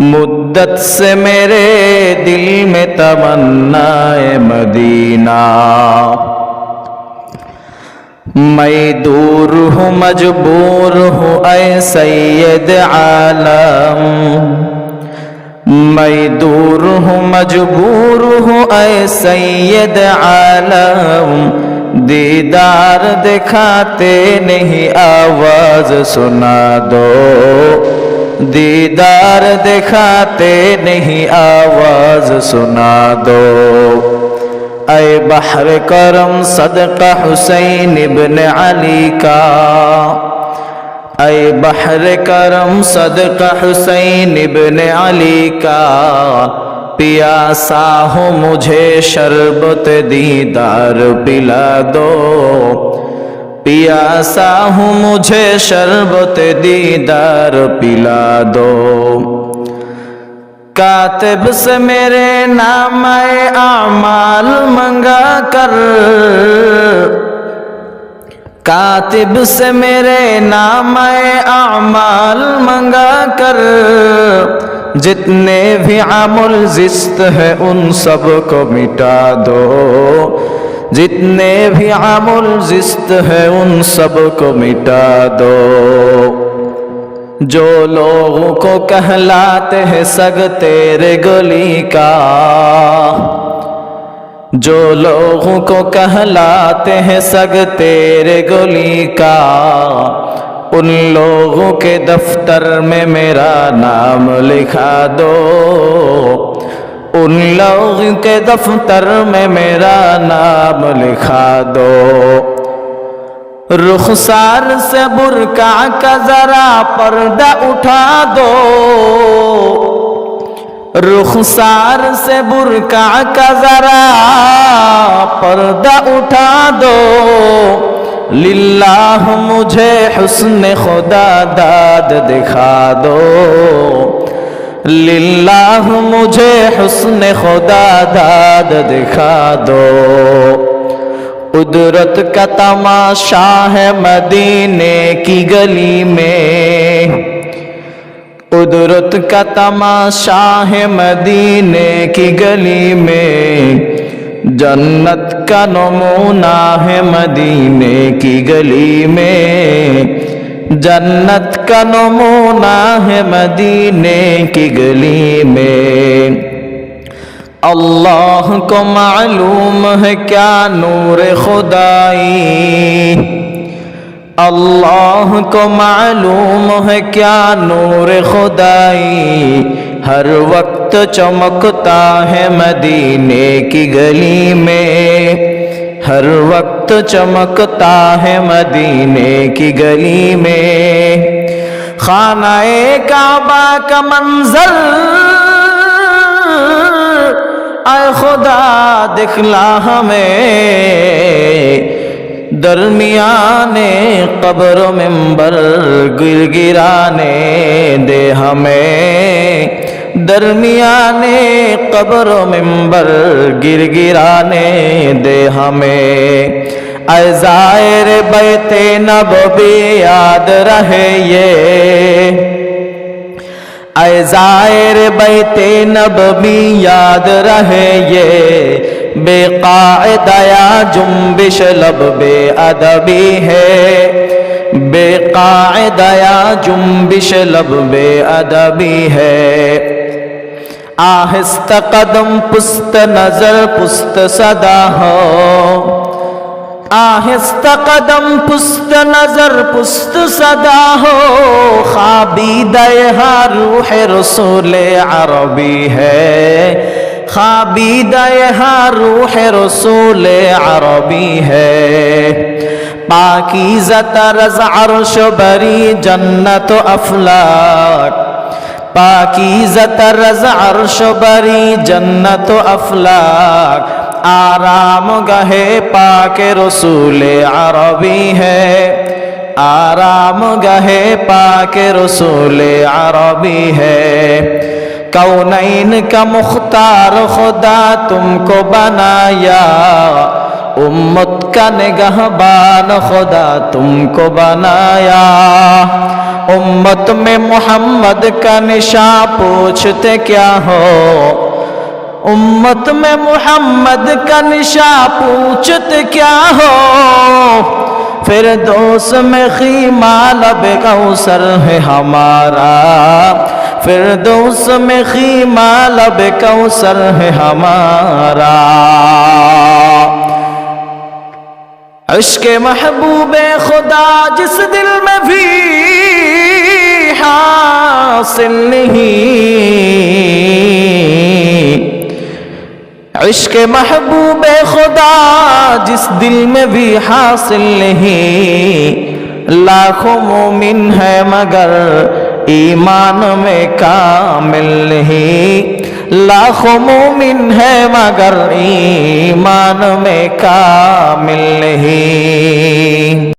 مدت سے میرے دل میں تمنا مدینہ میں دور ہوں مجبور ہوں اے سید عالم میں دور ہوں مجبور ہوں اے سید عالم دیدار دکھاتے نہیں آواز سنا دو دیدار دکھاتے نہیں آواز سنا دو اے بحر کرم صدقہ حسین ابن علی کا اے بحر کرم صدقہ حسین ابن علی کا پیاسا ہو مجھے شربت دیدار پلا دو پیاسا ہوں مجھے شربت دیدار، پلا دو۔ کاتب سے میرے نام اعمال منگا کر۔ کاتب سے میرے نام اعمال منگا کر۔ جتنے بھی عمل زست ہے ان سب کو مٹا دو۔ جتنے بھی عمل زست ہے ان سب کو مٹا دو۔ جو لوگوں کو کہلاتے ہیں سگ تیرے گلی کا۔ جو لوگوں کو کہلاتے ہیں سگ تیرے گلی کا۔ ان لوگوں کے دفتر میں میرا نام لکھا دو۔ ان لوگ کے دفتر میں میرا نام لکھا دو رخسار سے برکا کا ذرا پردہ اٹھا دو رخسار سے برکا کا ذرا پردہ اٹھا دو للہ مجھے حسن خدا داد دکھا دو للہ مجھے حسن خدا داد دکھا دو۔ قدرت کا تماشا ہے مدینے کی گلی میں۔ قدرت کا تماشا ہے مدینے کی گلی میں۔ جنت کا نمونہ ہے مدینے کی گلی میں۔ جنت کا نمونہ ہے مدینے کی گلی میں اللہ کو معلوم ہے کیا نور خدائی اللہ کو معلوم ہے کیا نور خدائی ہر وقت چمکتا ہے مدینے کی گلی میں ہر وقت چمکتا ہے مدینے کی گلی میں۔ خانہ کعبہ کا منظر اے خدا دکھلا ہمیں۔ درمیان قبر و ممبر گر گرانے دے ہمیں۔ درمیان قبر و ممبر گر گرانے دے ہمیں۔ اے زائر بیت نبوی، یاد رہے یہ۔ اے زائر بیت نبوی، یاد رہے یہ۔ بے قاعدہ یا جنبش لب، بے ادبی ہے۔ بے قاعدہ یا جنبش لب، بے ادبی ہے۔ آہست قدم پست نظر پست صدا ہو آہست قدم پست نظر پست صدا ہو خوابی دہا روح رسول عربی ہے خوابی دہا روح رسول عربی ہے پاکی زترز عرش بری جنت و افلاک پاکی زترز عرش بری جنت و افلاک آرام گہے پاک رسول عربی ہے آرام گہے پاک رسول عربی ہے کونین کا مختار خدا تم کو بنایا امت کا نگہبان خدا تم کو بنایا۔ امت میں محمد کا نشاں پوچھتے کیا ہو؟ امت میں محمد کا نشاں پوچھتے کیا ہو؟ پھر دوست میں خیمہ لب کوثر ہے ہمارا۔ پھر دوست میں خیمہ لب کوثر ہے ہمارا۔ عشق محبوب خدا جس دل میں بھی حاصل نہیں۔ عشق محبوب خدا جس دل میں بھی حاصل نہیں۔ لاکھوں مومن ہے مگر ایمان میں کامل نہیں۔ لاکھوں مومن ہے مگر ایمان میں کامل نہیں